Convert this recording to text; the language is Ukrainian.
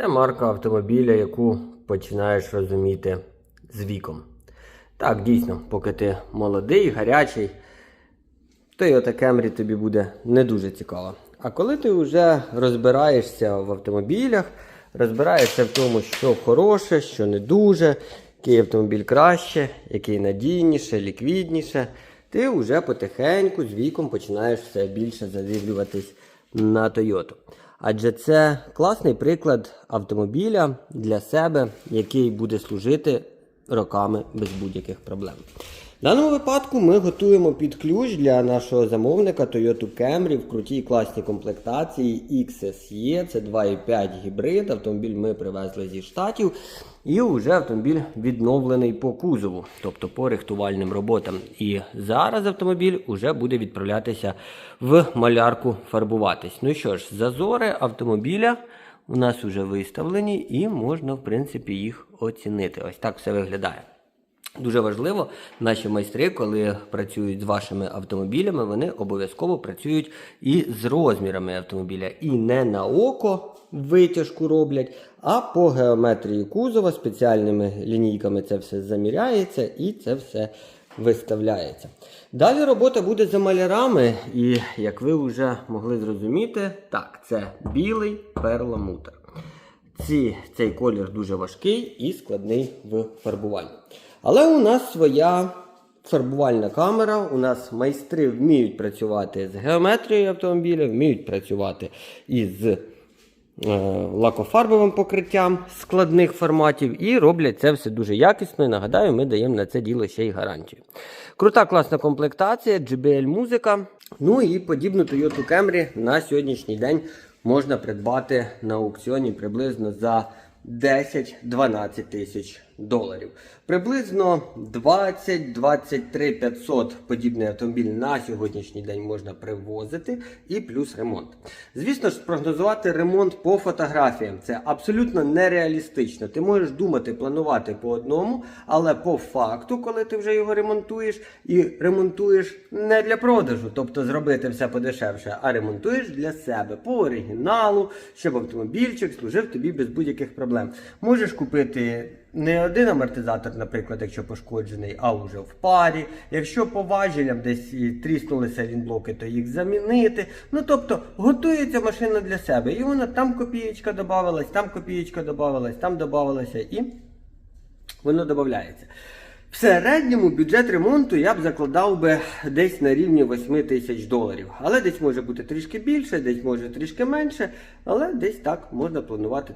Це марка автомобіля, яку починаєш розуміти з віком. Так, дійсно, поки ти молодий, гарячий, Toyota Camry тобі буде не дуже цікаво. А коли ти вже розбираєшся в автомобілях, розбираєшся в тому, що хороше, що не дуже, який автомобіль краще, який надійніше, ліквідніше, ти вже потихеньку з віком починаєш все більше задивлюватись на Toyota. Адже це класний приклад автомобіля для себе, який буде служити роками без будь-яких проблем. В даному випадку ми готуємо під ключ для нашого замовника Toyota Camry в крутій класній комплектації XSE. Це 2.5 гібрид. Автомобіль ми привезли зі штатів. І вже автомобіль відновлений по кузову, тобто по рихтувальним роботам. І зараз автомобіль вже буде відправлятися в малярку фарбуватись. Ну що ж, зазори автомобіля у нас вже виставлені і можна, в принципі, їх оцінити. Ось так все виглядає. Дуже важливо, наші майстри, коли працюють з вашими автомобілями, вони обов'язково працюють і з розмірами автомобіля. І не на око витяжку роблять, а по геометрії кузова спеціальними лінійками це все заміряється і це все виставляється. Далі робота буде за малярами, і як ви вже могли зрозуміти, так, це білий перламутр. Ці, цей колір дуже важкий і складний в фарбуванні. Але у нас своя фарбувальна камера, у нас майстри вміють працювати з геометрією автомобіля, вміють працювати із е, лакофарбовим покриттям складних форматів і роблять це все дуже якісно. І нагадаю, ми даємо на це діло ще й гарантію. Крута класна комплектація, JBL музика. Ну і подібну Toyota Camry на сьогоднішній день можна придбати на аукціоні приблизно за 10-12 тисяч доларів. Приблизно 20-23 500 подібний автомобіль на сьогоднішній день можна привозити і плюс ремонт. Звісно ж, спрогнозувати ремонт по фотографіям це абсолютно нереалістично. Ти можеш думати, планувати по одному, але по факту, коли ти вже його ремонтуєш, і ремонтуєш не для продажу, тобто зробити все подешевше, а ремонтуєш для себе по оригіналу, щоб автомобільчик служив тобі без будь-яких проблем. Можеш купити не один амортизатор, наприклад, якщо пошкоджений, а вже в парі. Якщо по важелям десь тріснулися лінблоки, то їх замінити. Ну тобто готується машина для себе. І вона там копієчка додавалась, там копієчка додавалась, там додавалася і воно додається. В середньому бюджет ремонту я б закладав би десь на рівні 8 тисяч доларів. Але десь може бути трішки більше, десь може трішки менше, але десь так можна планувати.